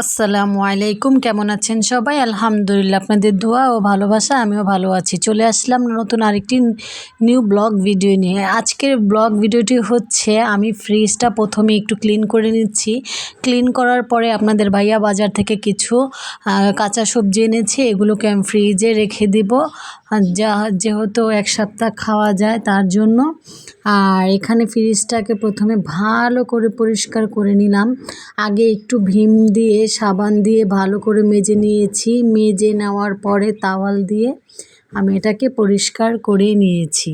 আসসালামু আলাইকুম, কেমন আছেন সবাই? আলহামদুলিল্লাহ, আপনাদের দোয়া ও ভালোবাসা, আমিও ভালো আছি। চলে আসলাম নতুন আরেকটি নিউ ব্লগ ভিডিও নিয়ে। আজকের ব্লগ ভিডিওটি হচ্ছে, আমি ফ্রিজটা প্রথমে একটু ক্লিন করে নিচ্ছি। ক্লিন করার পরে আপনাদের ভাইয়া বাজার থেকে কিছু কাঁচা সবজি এনেছি, এগুলোকে আমি ফ্রিজে রেখে দিব। যা, যেহেতু এক সপ্তাহ খাওয়া যায়, তার জন্য আর এখানে ফ্রিজটাকে প্রথমে ভালো করে পরিষ্কার করে নিলাম। আগে একটু ভীম দিয়ে, সাবান দিয়ে ভালো করে মেজে নিয়েছি। মেজে নেওয়ার পরে তাওয়াল দিয়ে আমি এটাকে পরিষ্কার করে নিয়েছি।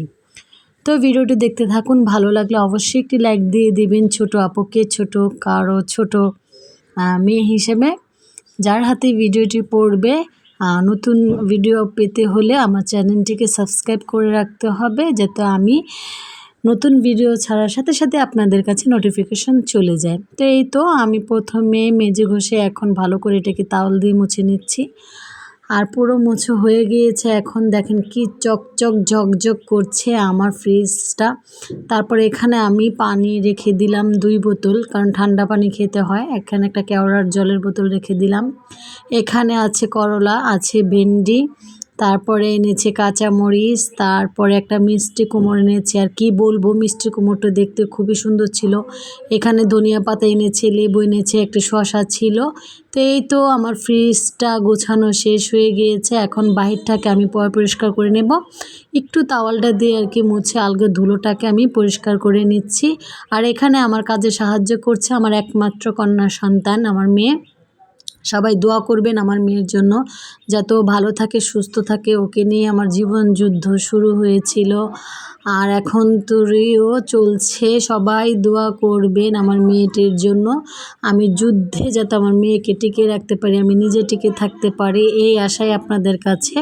তো ভিডিওটি দেখতে থাকুন, ভালো লাগলে অবশ্যই একটি লাইক দিয়ে দেবেন ছোট আপুকে, ছোট কারও, ছোট মেয়ে হিসেবে। যার হাতে ভিডিওটি পড়বে নতুন ভিডিও পেতে হলে আমার চ্যানেলটিকে সাবস্ক্রাইব করে রাখতে হবে, যাতে আমি নতুন ভিডিও ছাড়ার সাথে সাথে আপনাদের কাছে নোটিফিকেশন চলে যায়। তো এই তো আমি প্রথমে মেজে ঘষে এখন ভালো করে এটাকে তাওয়াল দিয়ে মুছে নিচ্ছি। আর পুরো মুছো হয়ে গিয়েছে এখন দেখেন কি চকচক ঝকঝক করছে আমার ফ্রিজটা তারপরে এখানে আমি পানি রেখে দিলাম দুই বোতল, কারণ ঠান্ডা পানি খেতে হয়। এখানে একটা কেওড়ার জলের বোতল রেখে দিলাম। এখানে আছে করলা, আছে ভেন্ডি তারপরে এনেছে কাঁচা মরিচ তারপরে একটা মিষ্টি কুমড় এনেছে। আর কি বলব, মিষ্টি কুমড়টা দেখতে খুবই সুন্দর ছিল। এখানে ধনিয়া পাতা এনেছে, লেবু এনেছে, একটা শশা ছিল। তো এই তো আমার ফ্রিজটা গোছানো শেষ হয়ে গিয়েছে। এখন বাহিরটাকে আমি পয় পরিষ্কার করে নেব। একটু তাওয়ালটা দিয়ে আর কি মুছে আলগা ধুলোটাকে আমি পরিষ্কার করে নিচ্ছি। আর এখানে আমার কাজে সাহায্য করছে আমার একমাত্র কন্যা সন্তান, আমার মেয়ে। সবাই দোয়া করবেন আমার মেয়ের জন্য, যাতে ও ভালো থাকে, সুস্থ থাকে। ওকে নিয়ে আমার জীবন যুদ্ধ শুরু হয়েছিল। আর এখন তোরিও চলছে, সবাই দোয়া করবেন আমার মেয়েটির জন্য। আমি যুদ্ধে যাতে আমার মেয়েকে টিকে রাখতে পারি, আমি নিজে টিকে থাকতে পারি, এই আশাই আপনাদের কাছে।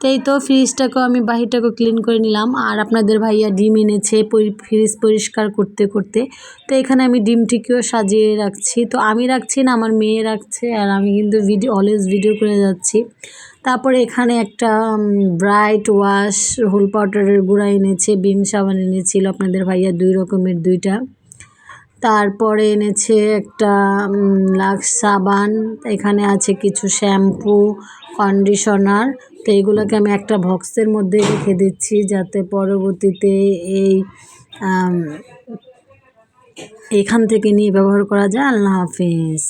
তো এই তো ফ্রিজটাকেও আমি বাহিরটাকেও ক্লিন করে নিলাম। আর আপনাদের ভাইয়া ডিম এনেছে ফ্রিজ পরিষ্কার করতে করতে। তো এখানে আমি ডিমটিকেও সাজিয়ে রাখছি। তো আমি রাখছি না, আমার মেয়ে রাখছে। আর আমি কিন্তু ভিডিও অলওয়েজ ভিডিও করে যাচ্ছি। তারপরে এখানে একটা ব্রাইট ওয়াশ হোল পাউডারের গুঁড়া এনেছে বিম সাবান এনেছিল আপনাদের ভাইয়া দুই রকমের, দুইটা। তারপরে এনেছে একটা লাক্স সাবান। এখানে আছে কিছু শ্যাম্পু কন্ডিশনার তো এগুলোকে আমি একটা বক্সের মধ্যে রেখে দিচ্ছি যাতে পরবর্তীতে এই এখান থেকে নিয়ে ব্যবহার করা যায়। আল্লাহ হাফিজ।